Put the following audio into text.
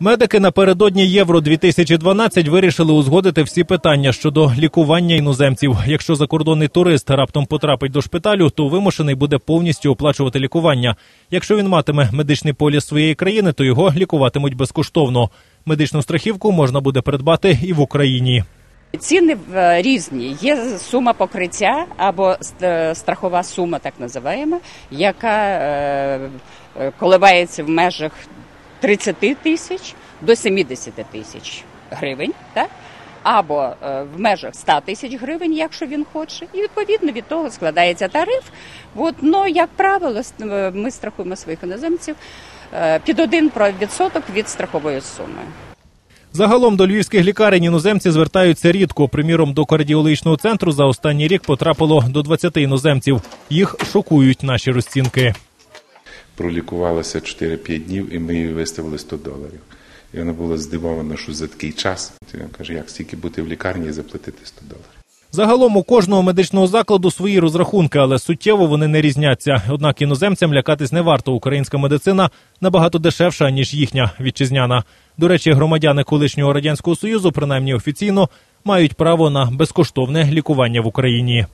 Медики напередодні Євро 2012 вирішили узгодити всі питання щодо лікування іноземців. Якщо закордонний турист раптом потрапить до шпиталю, то вимушений буде повністю оплачувати лікування. Якщо він матиме медичний поліс своєї країни, то його лікуватимуть безкоштовно. Медичну страхівку можна буде придбати і в Україні. Ціни е, різні. Є сума покриття або ст- страхова сума, так називаємо, яка е, е, коливається в межах 30 тисяч до 70 тисяч гривень, так? або е, в межах 100 тисяч гривень, якщо він хоче. І відповідно від того складається тариф. От, ну, як правило, е, ми страхуємо своїх іноземців е, під один відсоток від страхової суми. Загалом до львівських лікарень іноземці звертаються рідко. Приміром, до кардіологічного центру за останній рік потрапило до 20 іноземців. Їх шокують наші розцінки. Пролікувалася 4-5 днів, і ми їй виставили 100 доларів. І вона була здивована, що за такий час. Я кажу, як стільки бути в лікарні і заплатити 100 доларів. Загалом у кожного медичного закладу свої розрахунки, але суттєво вони не різняться. Однак іноземцям лякатись не варто. Українська медицина набагато дешевша ніж їхня вітчизняна. До речі, громадяни колишнього радянського союзу, принаймні офіційно, мають право на безкоштовне лікування в Україні.